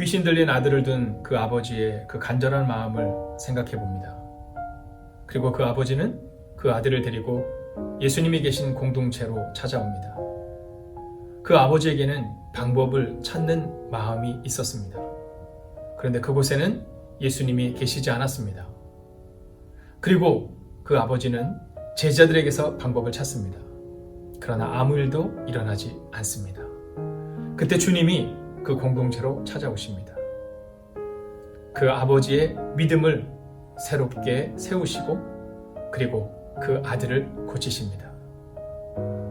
임신 들린 아들을 둔 그 아버지의 그 간절한 마음을 생각해 봅니다. 그리고 그 아버지는 그 아들을 데리고 예수님이 계신 공동체로 찾아옵니다. 그 아버지에게는 방법을 찾는 마음이 있었습니다. 그런데 그곳에는 예수님이 계시지 않았습니다. 그리고 그 아버지는 제자들에게서 방법을 찾습니다. 그러나 아무 일도 일어나지 않습니다. 그때 주님이 그 공동체로 찾아오십니다. 그 아버지의 믿음을 새롭게 세우시고 그리고 그 아들을 고치십니다.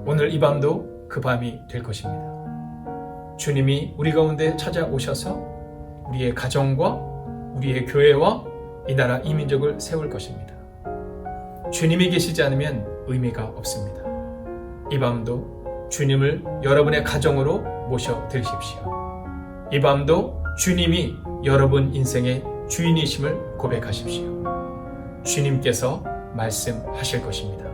오늘 이 밤도 그 밤이 될 것입니다. 주님이 우리 가운데 찾아오셔서 우리의 가정과 우리의 교회와 이 나라 이 민족을 세울 것입니다. 주님이 계시지 않으면 의미가 없습니다. 이 밤도 주님을 여러분의 가정으로 모셔 드리십시오. 이 밤도 주님이 여러분 인생의 주인이심을 고백하십시오. 주님께서 말씀하실 것입니다.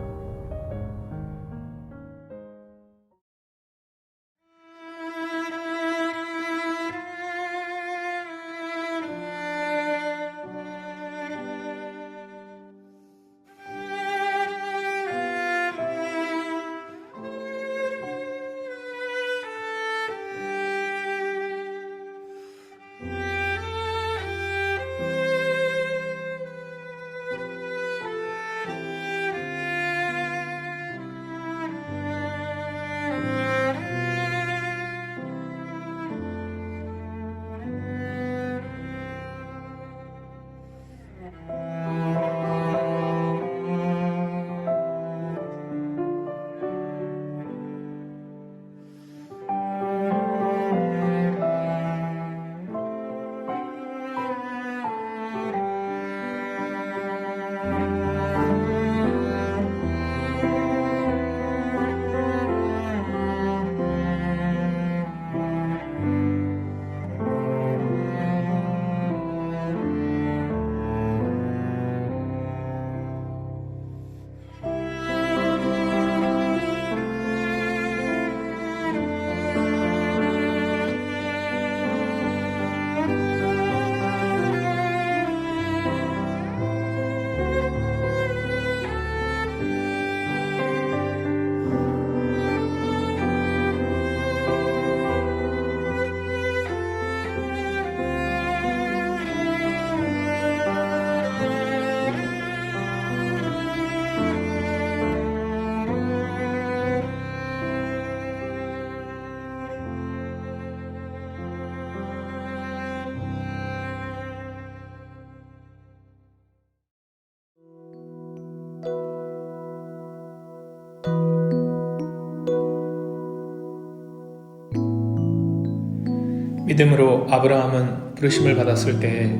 믿음으로 아브라함은 부르심을 받았을 때에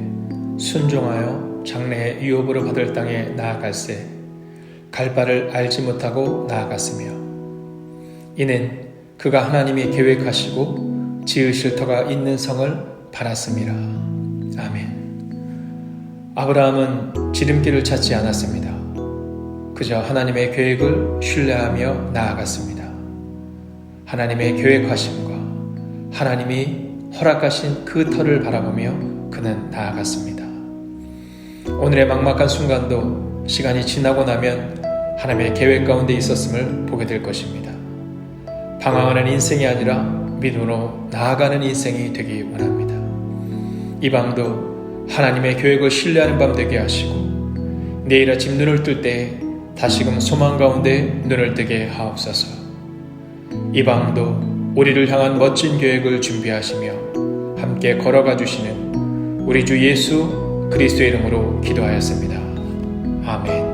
순종하여 장래의 유업으로 받을 땅에 나아갈새 갈 바를 알지 못하고 나아갔으며 이는 그가 하나님이 계획하시고 지으실 터가 있는 성을 바랐습니다. 아멘. 아브라함은 지름길을 찾지 않았습니다. 그저 하나님의 계획을 신뢰하며 나아갔습니다. 하나님의 계획하심과 하나님이 허락하신 그 터를 바라보며 그는 나아갔습니다. 오늘의 막막한 순간도 시간이 지나고 나면 하나님의 계획 가운데 있었음을 보게 될 것입니다. 방황하는 인생이 아니라 믿음으로 나아가는 인생이 되기 원합니다. 이 밤도 하나님의 계획을 신뢰하는 밤 되게 하시고 내일 아침 눈을 뜰 때 다시금 소망 가운데 눈을 뜨게 하옵소서. 이 밤도 우리를 향한 멋진 계획을 준비하시며 함께 걸어가 주시는 우리 주 예수 그리스도의 이름으로 기도하였습니다. 아멘.